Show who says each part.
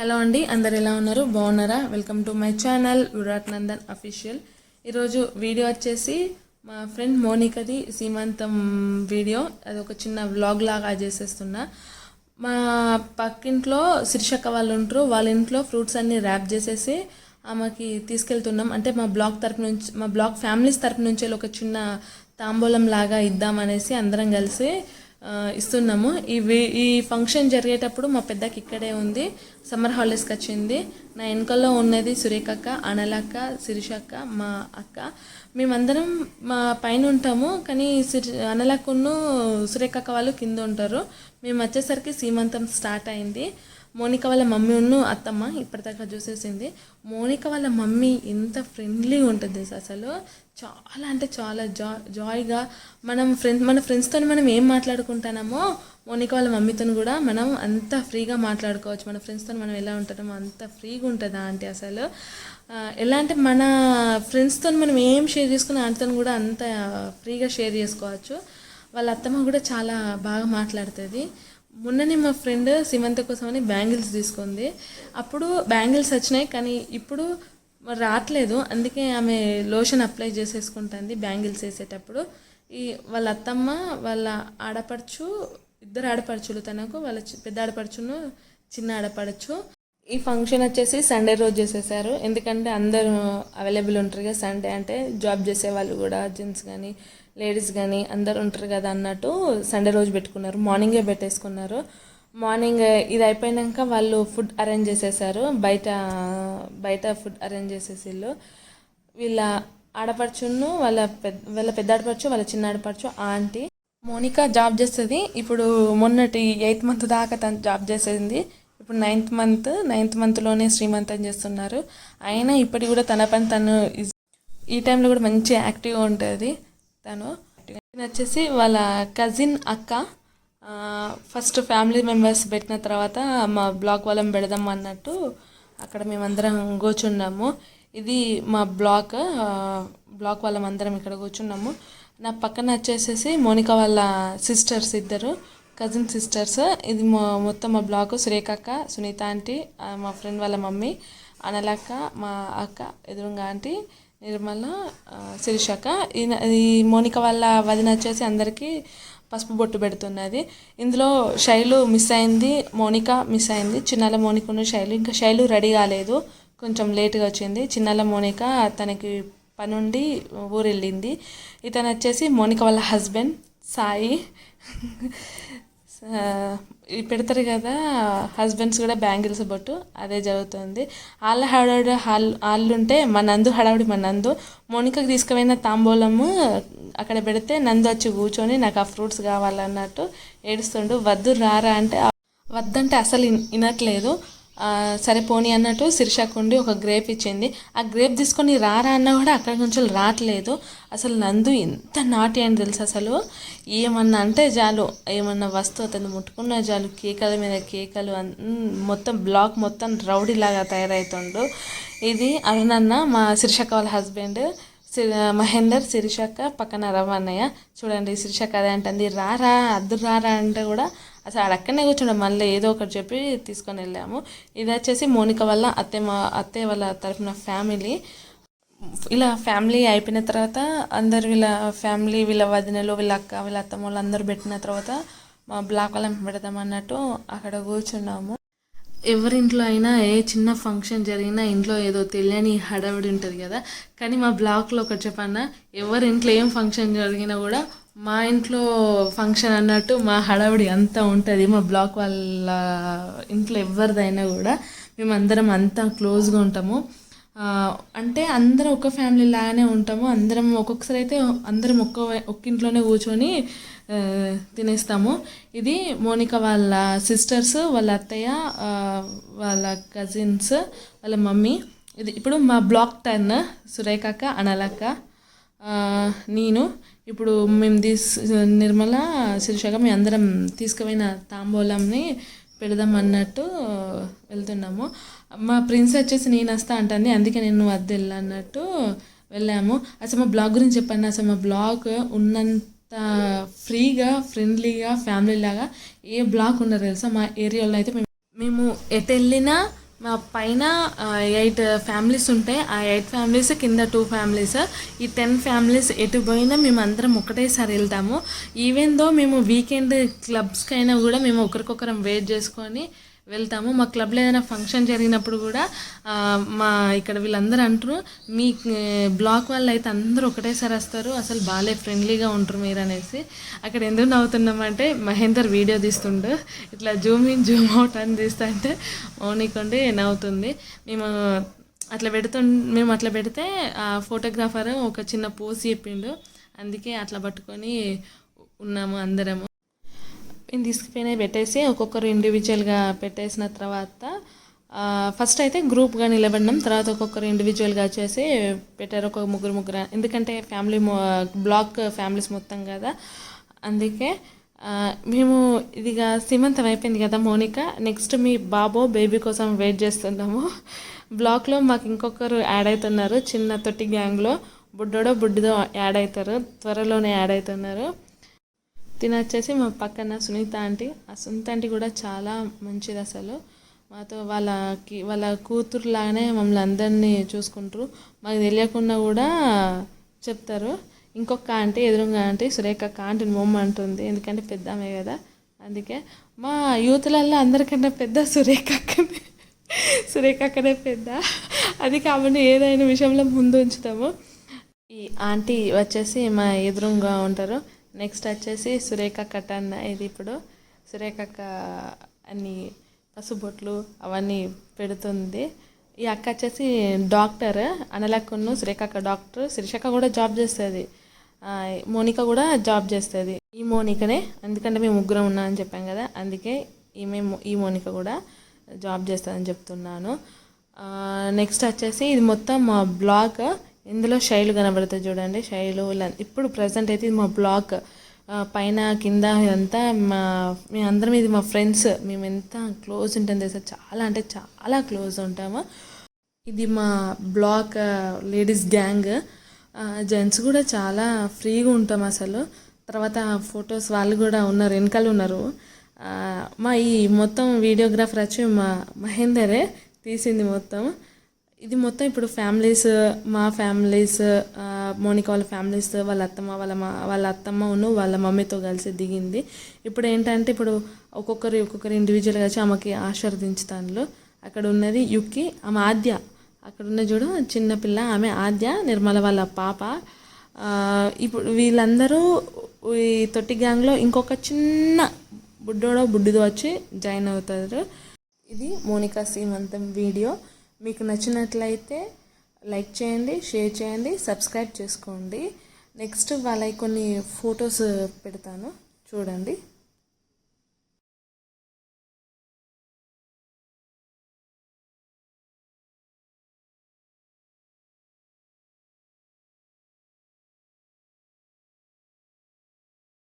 Speaker 1: Hello అండి అందరు ఎలా ఉన్నారు? బాగున్నారా? Welcome to my channel Virat Nandan official. ఈరోజు వీడియో వచ్చేసి మా ఫ్రెండ్ మోనికది సీమంతం వీడియో. అది ఒక చిన్న వ్లాగ్ లాగా చేసేస్తున్నా. మా పక్కింట్లో శీర్షక వాళ్ళు ఉంటారు వాళ్ళ ఇంట్లో ఫ్రూట్స్ అన్ని ర్యాప్ చేసేసి ఆమెకి తీసుకెళ్తున్నాం. అంటే మా బ్లాక్ తరపు నుంచి మా బ్లాక్ ఫ్యామిలీస్ తరపు నుంచి ఒక చిన్న తాంబూలం లాగా ఇద్దామనేసి అందరం కలిసి ఇస్తున్నాము. ఈ ఈ ఫంక్షన్ జరిగేటప్పుడు మా పెద్దకి ఇక్కడే ఉంది. సమ్మర్ హాలిడేస్కి వచ్చింది. నా వెనకల్లో ఉన్నది సురేఖక్క అనలక్క శిరీషక్క మా అక్క. మేమందరం మా పైన ఉంటాము. కానీ సిరి అనలక్కను సురేఖక్క వాళ్ళు కింద ఉంటారు. మేము వచ్చేసరికి సీమంతం స్టార్ట్ అయింది. మోనిక వాళ్ళ మమ్మీ ఉన్న అత్తమ్మ ఇప్పటిదాకా చూసేసింది. మోనిక వాళ్ళ మమ్మీ ఎంత ఫ్రెండ్లీగా ఉంటుంది అసలు? చాలా అంటే చాలా జా జాయ్గా మనం ఫ్రెండ్ మన ఫ్రెండ్స్తో మనం ఏం మాట్లాడుకుంటున్నామో మోనిక వాళ్ళ మమ్మీతో కూడా మనం అంత ఫ్రీగా మాట్లాడుకోవచ్చు. మన ఫ్రెండ్స్తో మనం ఎలా ఉంటామో అంత ఫ్రీగా ఉంటుందా అంటే అసలు? ఎలా అంటే మన ఫ్రెండ్స్తో మనం ఏం షేర్ చేసుకున్న ఆంటీతో కూడా అంత ఫ్రీగా షేర్ చేసుకోవచ్చు. వాళ్ళ అత్తమ్మ కూడా చాలా బాగా మాట్లాడుతుంది. మొన్ననే మా ఫ్రెండ్ సీమంత కోసమని బ్యాంగిల్స్ తీసుకుంది. అప్పుడు బ్యాంగిల్స్ వచ్చినాయి కానీ ఇప్పుడు రావట్లేదు. అందుకే ఆమె లోషన్ అప్లై చేసేసుకుంటుంది బ్యాంగిల్స్ వేసేటప్పుడు. ఈ వాళ్ళ అత్తమ్మ వాళ్ళ ఆడపడుచు ఇద్దరు ఆడపడుచులు తనకు వాళ్ళ చి- పెద్ద ఆడపడుచును చిన్న ఆడపడుచు. ఈ ఫంక్షన్ వచ్చేసి సండే రోజు చేసేసారు. ఎందుకంటే అందరూ అవైలబుల్ ఉంటారు కదా సండే అంటే జాబ్ చేసే వాళ్ళు కూడా జెంట్స్ కానీ లేడీస్ కానీ అందరు ఉంటారు కదా అన్నట్టు సండే రోజు పెట్టుకున్నారు. మార్నింగే పెట్టేసుకున్నారు. మార్నింగ్ ఇది అయిపోయినాక వాళ్ళు ఫుడ్ అరేంజ్ చేసేసారు. బయట బయట ఫుడ్ అరేంజ్ చేసేసిళ్ళు వీళ్ళ ఆడపడుచును వాళ్ళ పెద్ద వాళ్ళ పెద్ద ఆడపడుచు వాళ్ళ చిన్న ఆడపడుచు ఆంటీ. మోనికా జాబ్ చేస్తుంది. ఇప్పుడు మొన్నటి ఎయిత్ మంత్ దాకా తను జాబ్ చేసేది. ఇప్పుడు నైన్త్ మంత్ నైన్త్ మంత్లోనే శ్రీమంతం చేస్తున్నారు. అయినా ఇప్పటికి కూడా తన పని తను ఈ టైంలో కూడా మంచి యాక్టివ్గా ఉంటుంది తను. వచ్చేసి వాళ్ళ కజిన్ అక్క. ఫస్ట్ ఫ్యామిలీ మెంబర్స్ పెట్టిన తర్వాత మా బ్లాక్ వాళ్ళం పెడదాం అన్నట్టు అక్కడ మేమందరం కూర్చున్నాము. ఇది మా బ్లాక్ బ్లాక్ వాళ్ళం అందరం ఇక్కడ కూర్చున్నాము. నా పక్కన వచ్చేసేసి మోనిక వాళ్ళ సిస్టర్స్ ఇద్దరు. కజిన్ సిస్టర్స్ ఇది మొ- మొత్తం మా బ్లాక్ సురేఖక్క సునీత ఆంటీ మా ఫ్రెండ్ వాళ్ళ మమ్మీ అనలక్క మా అక్క ఎదురుగా ఆంటీ నిర్మల శిరీషక్క. ఈ మోనిక వాళ్ళ వదిన వచ్చేసి అందరికీ పసుపు బొట్టు పెడుతున్నది. ఇందులో శైలు మిస్ అయింది మోనిక మిస్ అయింది. చిన్నాల మోనికను శైలు ఇంకా శైలు రెడీ కాలేదు. కొంచెం లేట్గా వచ్చింది. చిన్నాల మోనిక తనకి పనుండి ఊరు వెళ్ళింది ఇతను వచ్చేసి మోనిక వాళ్ళ హస్బెండ్ సాయి. పెడతారు కదా హస్బెండ్స్ కూడా బ్యాంగిల్స్ బొట్టు అదే జరుగుతుంది. వాళ్ళ హడావుడి హాల్ వాళ్ళు ఉంటే మా నందు హడావుడి మా నందు. మోనికకు తీసుకుపోయిన తాంబూలము అక్కడ పెడితే నందు వచ్చి కూర్చొని నాకు ఆ ఫ్రూట్స్ కావాలన్నట్టు ఏడుస్తుండు. వద్దు రారా అంటే వద్దంటే అసలు వినట్లేదు. సరిపోని సరే పోనీ అన్నట్టు ఒక గ్రేప్ ఇచ్చింది. ఆ గ్రేప్ తీసుకొని రారా అన్నా కూడా అక్కడి నుంచి రావట్లేదు. అసలు నందు ఎంత నాటి అని తెలుసు అసలు? ఏమన్నా అంటే చాలు. ఏమన్నా వస్తువు అతను ముట్టుకున్న చాలు. కేకల మీద కేకలు మొత్తం బ్లాక్ మొత్తం రౌడీ లాగా తయారవుతుండు ఇది అరుణన్న మా శిర్షక వాళ్ళ హస్బెండ్. సి- మహేందర్ శిరిషక్క పక్కన రమణయ్య చూడండి శిరిషక్క అదే అంటుంది. రారా అద్దు రారా అంటే కూడా అసలు ఆడ అక్కడనే కూర్చున్నాం మళ్ళీ ఏదో ఒకటి చెప్పి తీసుకొని వెళ్ళాము. ఇది వచ్చేసి మోనిక వల్ల అత్తయ్య మా అత్తయ్య వాళ్ళ తరఫున ఫ్యామిలీ. ఇలా ఫ్యామిలీ అయిపోయిన తర్వాత అందరు వీళ్ళ ఫ్యామిలీ వీళ్ళ వదినలు వీళ్ళ అక్క వీళ్ళ అత్తమ్మ వాళ్ళందరూ పెట్టిన తర్వాత మా బ్లాక్ వాళ్ళని పెడదాం అన్నట్టు అక్కడ కూర్చున్నాము. ఎవరింట్లో అయినా ఏ చిన్న ఫంక్షన్ జరిగినా ఇంట్లో ఏదో తెలియని హడావిడి ఉంటుంది కదా. కానీ మా బ్లాక్లో ఒకటి చెప్పన్నా ఎవరి ఇంట్లో ఏం ఫంక్షన్ జరిగినా కూడా మా ఇంట్లో ఫంక్షన్ అన్నట్టు మా హడావిడి అంతా ఉంటుంది. మా బ్లాక్ వాళ్ళ ఇంట్లో ఎవరిదైనా కూడా మేము అందరం అంతా క్లోజ్గా ఉంటాము. అంటే అందరం ఒక ఫ్యామిలీ లాగానే ఉంటాము. అందరం ఒక్కొక్కసారి అయితే అందరం ఒక్క ఒక్క ఇంట్లోనే కూర్చొని తినేస్తాము. ఇది మోనిక వాళ్ళ సిస్టర్స్ వాళ్ళ అత్తయ్య వాళ్ళ కజిన్స్ వాళ్ళ మమ్మీ. ఇది ఇప్పుడు మా బ్లాక్ టర్న్ సురేఖక్క అనలక్క నేను ఇప్పుడు మేము తీసు నిర్మల శిరీషగా మేము అందరం తీసుకుపోయిన తాంబూలంని పెడదాం అన్నట్టు వెళ్తున్నాము. మా ప్రిన్స్ వచ్చేసి నేను వస్తా అంటుంది అందుకే నేను వద్ద అన్నట్టు వెళ్ళాము. అసలు మా బ్లాగ్ గురించి చెప్పండి అసలు మా బ్లాగ్ ఉన్నంత ఫ్రీగా ఫ్రెండ్లీగా ఫ్యామిలీ లాగా ఏ బ్లాగ్ ఉండరు తెలుసా? మా ఏరియాలో అయితే మేము మేము ఎటు వెళ్ళినా మా పైన ఎయిట్ ఫ్యామిలీస్ ఉంటాయి ఆ ఎయిట్ ఫ్యామిలీస్ కింద టూ ఫ్యామిలీస్. ఈ టెన్ ఫ్యామిలీస్ ఎటు పోయినా మేము అందరం ఒకటేసారి వెళ్తాము. ఈవెన్ దో మేము వీకెండ్ క్లబ్స్కి అయినా కూడా మేము ఒకరికొకరం వెయిట్ చేసుకొని వెళ్తాము. మా క్లబ్లో ఏదైనా ఫంక్షన్ జరిగినప్పుడు కూడా మా ఇక్కడ వీళ్ళందరూ అంటారు మీ బ్లాక్ వాళ్ళు అయితే అందరూ ఒకటేసారి వస్తారు అసలు బాగాలే ఫ్రెండ్లీగా ఉంటారు మీరు అనేసి అక్కడ ఎందుకు నవ్వుతున్నామంటే మహేందర్ వీడియో తీస్తుండు. ఇట్లా జూమ్ ఇన్ జూమ్ అవుట్ అని తీస్తుంటే ఓనికండి నవ్వుతుంది. మేము అట్లా పెడుతు మేము అట్లా పెడితే ఆ ఫోటోగ్రాఫర్ ఒక చిన్న పోజ్ చెప్పిండు. అందుకే అట్లా పట్టుకొని ఉన్నాము అందరము. తీసుకుపోయినవి పెట్టేసి ఒక్కొక్కరు ఇండివిజువల్గా పెట్టేసిన తర్వాత ఫస్ట్ అయితే గ్రూప్గా నిలబడినాం. తర్వాత ఒక్కొక్కరు ఇండివిజువల్గా వచ్చేసి పెట్టారు. ఒక ముగ్గురు ముగ్గురు. ఎందుకంటే ఫ్యామిలీ బ్లాక్ ఫ్యామిలీస్ మొత్తం కదా. అందుకే మేము ఇదిగా సీమంతం అయిపోయింది కదా మోనిక. నెక్స్ట్ మీ బాబో బేబీ కోసం వెయిట్ చేస్తున్నాము. బ్లాక్లో మాకు ఇంకొకరు యాడ్ అవుతున్నారు చిన్న తొట్టి గ్యాంగ్లో బుడ్డోడో బుడ్డిదో యాడ్ అవుతారు త్వరలోనే యాడ్ అవుతున్నారు తిన వచ్చేసి మా పక్కన సునీత ఆంటీ ఆ సునీత ఆంటీ కూడా చాలా మంచిది అసలు. మాతో వాళ్ళకి వాళ్ళ కూతురులాగానే మమ్మల్ని అందరినీ చూసుకుంటారు. మాకు తెలియకుండా కూడా చెప్తారు. ఇంకొక ఆంటీ ఎదురుగా ఆంటీ సురేఖ ఆంటీని మొమ్మ అంటుంది ఎందుకంటే పెద్ద ఆమె కదా. అందుకే మా యూత్లలో అందరికన్నా పెద్ద సురేఖ అక్కనే. సురేఖ అక్కనే పెద్ద. అది కాబట్టి ఏదైనా విషయంలో ముందు ఉంచుతాము. ఈ ఆంటీ వచ్చేసి మా ఎదురుగా ఉంటారు. నెక్స్ట్ వచ్చేసి సురేఖ కట్టన్న ఇది ఇప్పుడు. సురేఖ అన్ని పసుబొట్లు అవన్నీ పెడుతుంది. ఈ అక్క వచ్చేసి డాక్టర్ అనలక్కను సురేఖక్క డాక్టర్ శిరీషక్క కూడా జాబ్ చేస్తుంది. మోనిక కూడా జాబ్ చేస్తుంది. ఈ మోనికనే ఎందుకంటే మేము ముగ్గురం ఉన్నామని చెప్పాం కదా అందుకే ఈమె ఈ మోనిక కూడా జాబ్ చేస్తుందని చెప్తున్నాను. నెక్స్ట్ వచ్చేసి ఇది మొత్తం మా బ్లాగ్. ఇందులో శైలు కనబడుతుంది చూడండి. శైలు ఇప్పుడు ప్రజెంట్ అయితే ఇది మా బ్లాక్ పైన కింద ఇదంతా మా మేము అందరం ఇది మా ఫ్రెండ్స్ మేము ఎంత క్లోజ్ ఉంటాం తెలుసా? చాలా అంటే చాలా క్లోజ్ ఉంటాము. ఇది మా బ్లాక్ లేడీస్ గ్యాంగ్ జెంట్స్ కూడా చాలా ఫ్రీగా ఉంటాం అసలు. తర్వాత ఫొటోస్ వాళ్ళు కూడా ఉన్నారు వెనకాల ఉన్నారు. మా ఈ మొత్తం వీడియోగ్రాఫర్ వచ్చి మా మహేందరే తీసింది మొత్తం. ఇది మొత్తం ఇప్పుడు ఫ్యామిలీస్ మా ఫ్యామిలీస్ మోనికా మోనిక వాళ్ళ ఫ్యామిలీస్ వాళ్ళ అత్తమ్మ వాళ్ళ మా వాళ్ళ అత్తమ్మ ఉన్ను వాళ్ళ మమ్మీతో కలిసి దిగింది. ఇప్పుడు ఏంటంటే ఇప్పుడు ఒక్కొక్కరు ఒక్కొక్కరు ఇండివిజువల్గా వచ్చి ఆమెకి ఆశీర్వదించుతాను అక్కడ ఉన్నది యుక్కి ఆమె ఆద్య. అక్కడ ఉన్న చూడు చిన్నపిల్ల ఆమె ఆద్య నిర్మల వాళ్ళ పాప. ఇప్పుడు వీళ్ళందరూ ఈ తొట్టి గ్యాంగ్లో ఇంకొక చిన్న బుడ్డోడో బుడ్డిదో వచ్చి జాయిన్ అవుతారు. ఇది మోనికా సీమంతం వీడియో. మీకు నచ్చినట్లయితే లైక్ చేయండి షేర్ చేయండి సబ్స్క్రైబ్ చేసుకోండి. నెక్స్ట్ వాళ్ళ కొన్ని ఫొటోస్ పెడతాను. చూడండి.